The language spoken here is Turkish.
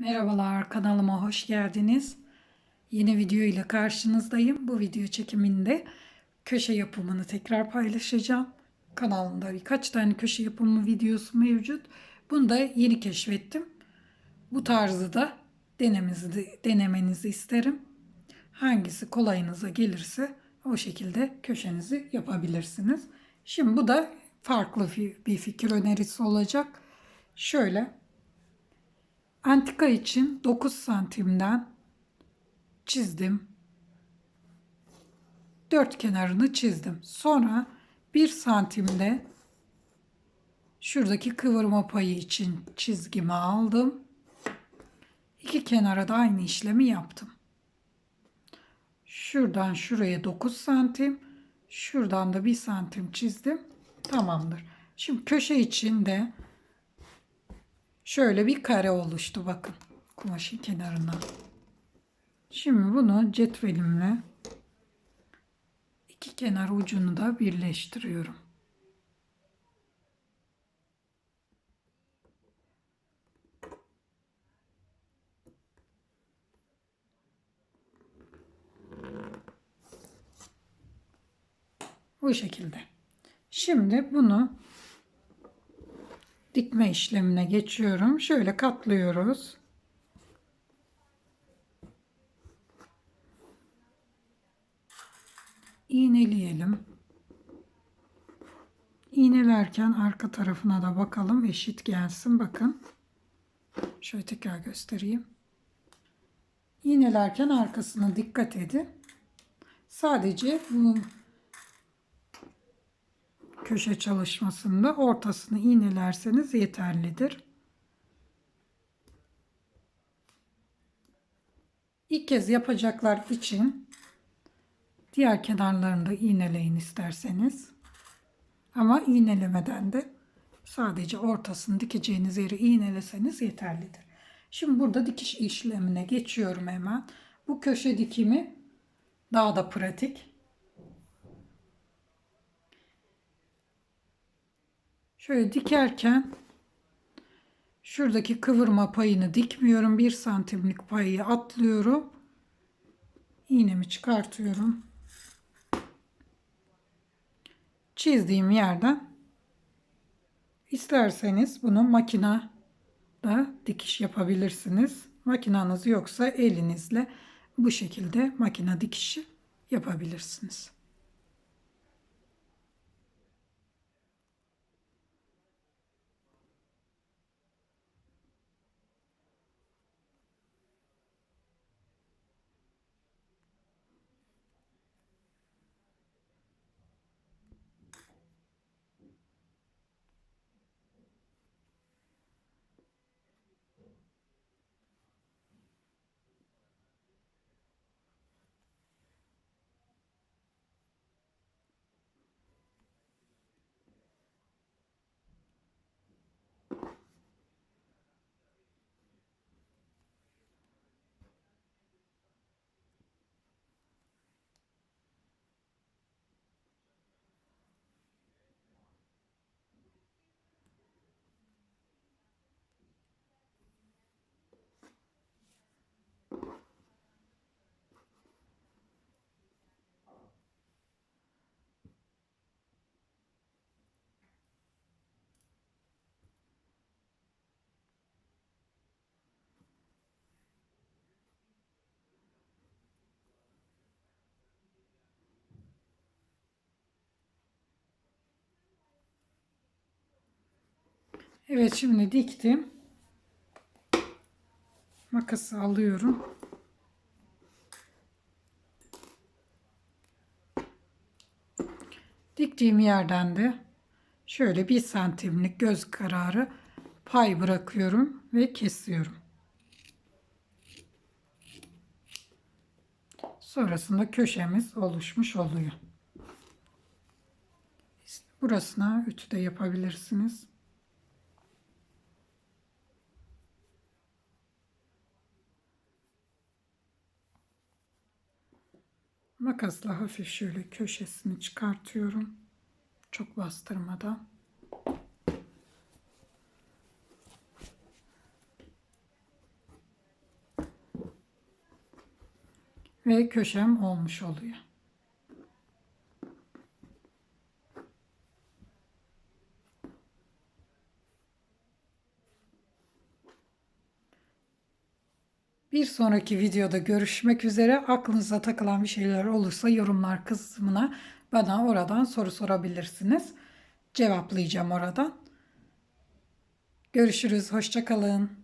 Merhabalar kanalıma hoş geldiniz. Yeni video ile karşınızdayım. Bu video çekiminde köşe yapımını tekrar paylaşacağım. Kanalımda birkaç tane köşe yapımı videosu mevcut. Bunu da yeni keşfettim. Bu tarzı da denemenizi, denemenizi isterim. Hangisi kolayınıza gelirse o şekilde köşenizi yapabilirsiniz. Şimdi bu da farklı bir fikir önerisi olacak. Şöyle Antika için 9 santimden çizdim. Dört kenarını çizdim. Sonra 1 santimde şuradaki kıvırma payı için çizgimi aldım. İki kenara da aynı işlemi yaptım. Şuradan şuraya 9 santim, şuradan da 1 santim çizdim. Tamamdır. Şimdi köşe için de Şöyle bir kare oluştu bakın kumaşın kenarına. Şimdi bunu cetvelimle iki kenar ucunu da birleştiriyorum. Bu şekilde. Şimdi bunu dikme işlemine geçiyorum. Şöyle katlıyoruz. İğneleyelim. İğnelerken arka tarafına da bakalım eşit gelsin bakın. Şöyle tekrar göstereyim. İğnelerken arkasına dikkat edin. Sadece bu köşe çalışmasında ortasını iğnelerseniz yeterlidir. İlk kez yapacaklar için diğer kenarlarını da iğneleyin isterseniz. Ama iğnelemeden de sadece ortasını dikeceğiniz yeri iğneleseniz yeterlidir. Şimdi burada dikiş işlemine geçiyorum hemen. Bu köşe dikimi daha da pratik. Şöyle dikerken şuradaki kıvırma payını dikmiyorum. Bir santimlik payı atlıyorum. İğnemi çıkartıyorum. Çizdiğim yerden isterseniz bunu makina da dikiş yapabilirsiniz. Makinanız yoksa elinizle bu şekilde makina dikişi yapabilirsiniz. Evet şimdi diktim. Makası alıyorum. Diktiğim yerden de şöyle bir santimlik göz kararı pay bırakıyorum ve kesiyorum. Sonrasında köşemiz oluşmuş oluyor. Burasına ütü de yapabilirsiniz. Makasla hafif şöyle köşesini çıkartıyorum. Çok bastırmadan. Ve köşem olmuş oluyor. Bir sonraki videoda görüşmek üzere. Aklınıza takılan bir şeyler olursa yorumlar kısmına bana oradan soru sorabilirsiniz. Cevaplayacağım oradan. Görüşürüz. Hoşça kalın.